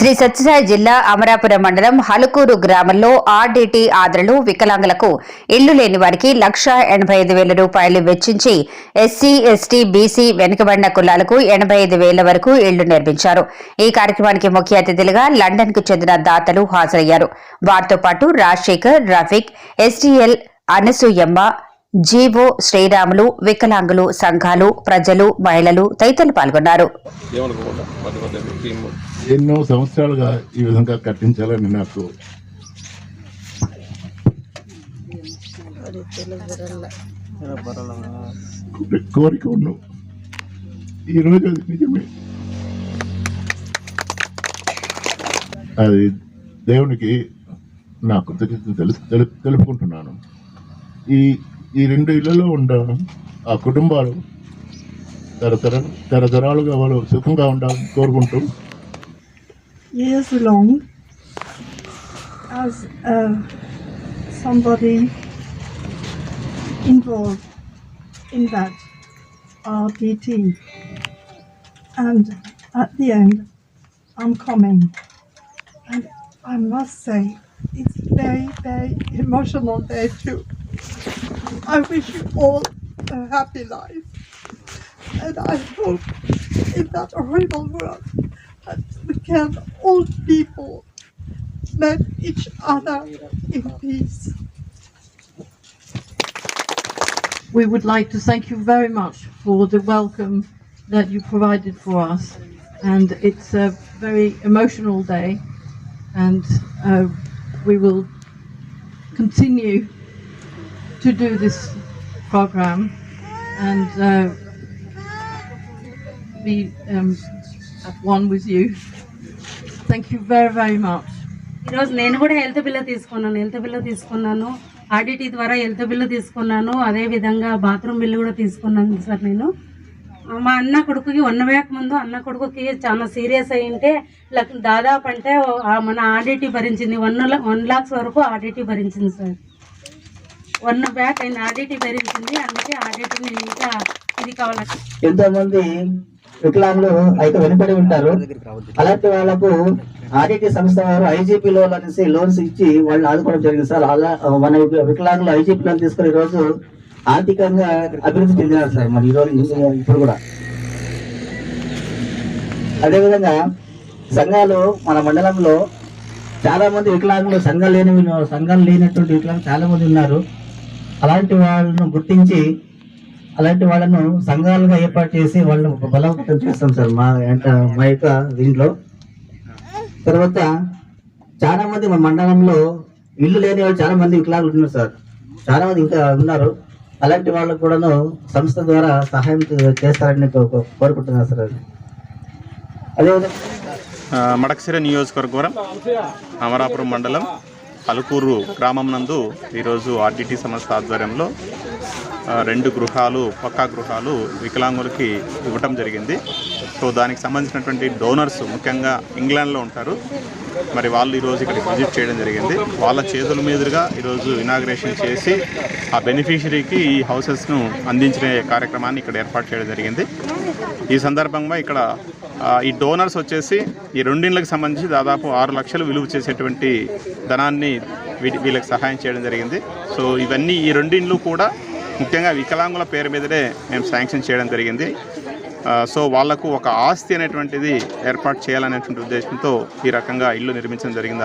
శ్రీ సత్యసాయి జిల్లా అమరాపురం మండలం హలుకూరు గ్రామంలో ఆర్డీటీ ఆదరలు వికలాంగులకు ఇళ్ళు లేని వారికి లక్ష ఎనభై ఐదు వేల రూపాయలు వెచ్చించి ఎస్సీ ఎస్టీ బీసీ వెనుకబడిన కులాలకు ఎనభై ఐదు వేల వరకు ఇళ్ళు నిర్మించారు. ఈ కార్యక్రమానికి ముఖ్య అతిథులుగా లండన్కు చెందిన దాతలు హాజరయ్యారు. వారితో పాటు రాజశేఖర్ రఫీక్ ఎస్టీఎల్ అనసూయమ్మ జీవో శ్రీరాములు వికలాంగులు సంఘాలు ప్రజలు మహిళలు తదితరులు పాల్గొన్నారు. ఎన్నో సంవత్సరాలుగా ఈ విధంగా కట్టించాలని నాకు కోరిక ఉన్నాం. ఈరోజు అది నిజమే. అది దేవునికి నా కృతజ్ఞతలు తెలుసు తెలు- తెలుపుకుంటున్నాను. ఈ ఈ రెండు ఇళ్ళలో ఉన్న ఆ కుటుంబాలు తరతర తరతరాలుగా వాళ్ళు సుఖంగా ఉండాలని కోరుకుంటూ years long as uh, somebody involved in that RDT. And at the end, I'm coming. And I must say, it's very, very emotional day too. I wish you all a happy life. And I hope in that horrible world that we can all people let each other in peace. We would like to thank you very much for the welcome that you provided for us. And it's a very emotional day, and uh, we will continue to do this program and uh, be um, at one with you. Thank you very, very much. ఈరోజు నేను కూడా health bill తీసుకున్నాను health bill తీసుకున్నాను. RDT ద్వారా health bill తీసుకున్నాను. అదే విధంగా bathroom bill కూడా తీసుకున్నాను సార్ నేను. మా అన్న కొడుకుకి వన్ వేక్ ముందు అన్న కొడుకుకి చాలా సీరియస్ అయ్యింటే దాదాపు అంటే మన ఆర్డిటీ భరించింది. వన్ వన్ లాక్స్ వరకు ఆర్డిటీ భరించింది సార్. వన్ బ్యాక్ అయిన ఆర్డిటీ భరించింది అందుకే ఆర్డిటీ ఇంకా ఇది కావాలి? ఎంతో మంది వికలాంగులు అయితే వెనుకబడి ఉంటారు. అలాంటి వాళ్ళకు ఆర్డిటి సంస్థ వారు ఐజీపీ లోన్ అనేసి లోన్స్ ఇచ్చి వాళ్ళని ఆదుకోవడం జరిగింది సార్. అలా మన వికలాంగులు ఐజీపీ లోన్ తీసుకుని ఈరోజు రోజు ఆర్థికంగా అభివృద్ధి చెందినారు సార్. మరి ఈ రోజు ఇప్పుడు కూడా. అదేవిధంగా సంఘాలు మన మండలంలో చాలా మంది వికలాంగులు సంఘాలు లేని సంఘం లేనటువంటి వికలాంగులు చాలా మంది ఉన్నారు. అలాంటి వాళ్ళను గుర్తించి అలాంటి వాళ్ళను సంఘాలుగా ఏర్పాటు చేసి వాళ్ళను బలోపేతం చేస్తాం సార్ మా ఎంట- మా యొక్క దీంట్లో. తర్వాత చాలా మంది మా మండలంలో ఇల్లు లేని వాళ్ళు చాలా మంది వికలాంగులు ఉన్నారు సార్. చాలా మంది ఇంకా ఉన్నారు. అలాంటి వాళ్ళకు కూడాను సంస్థ ద్వారా సహాయం చేస్తారని కో- కోరుకుంటున్నాను సార్. అది అదేవిధంగా మడకసిర నియోజకవర్గం అమరాపురం మండలం. తలకూరు గ్రామం నందు ఈరోజు ఆర్డిటి సంస్థ ఆధ్వర్యంలో రెండు గృహాలు పక్కా గృహాలు వికలాంగులకి ఇవ్వటం జరిగింది. సో దానికి సంబంధించినటువంటి డోనర్స్ ముఖ్యంగా ఇంగ్లాండ్లో ఉంటారు. మరి వాళ్ళు ఈరోజు ఇక్కడికి విజిట్ చేయడం జరిగింది. వాళ్ళ చేతుల మీదుగా ఈరోజు ఇనాగ్రేషన్ చేసి ఆ బెనిఫిషరీకి ఈ హౌసెస్ను అందించే కార్యక్రమాన్ని ఇక్కడ ఏర్పాటు చేయడం జరిగింది. ఈ సందర్భంగా ఇక్కడ ఈ డోనర్స్ వచ్చేసి ఈ రెండింళ్ళకి సంబంధించి దాదాపు ఆరు లక్షలు విలువ చేసేటువంటి ధనాన్ని వీ వీళ్ళకి సహాయం చేయడం జరిగింది. సో ఇవన్నీ ఈ రెండిండ్లు కూడా ముఖ్యంగా వికలాంగుల పేరు మీదనే మేము శాంక్షన్ చేయడం జరిగింది. ఆ, సో వాళ్ళకు ఒక ఆస్తి అనేటువంటిది ఏర్పాటు చేయాలనేటువంటి ఉద్దేశంతో ఈ రకంగా ఇల్లు నిర్మించడం జరిగింది.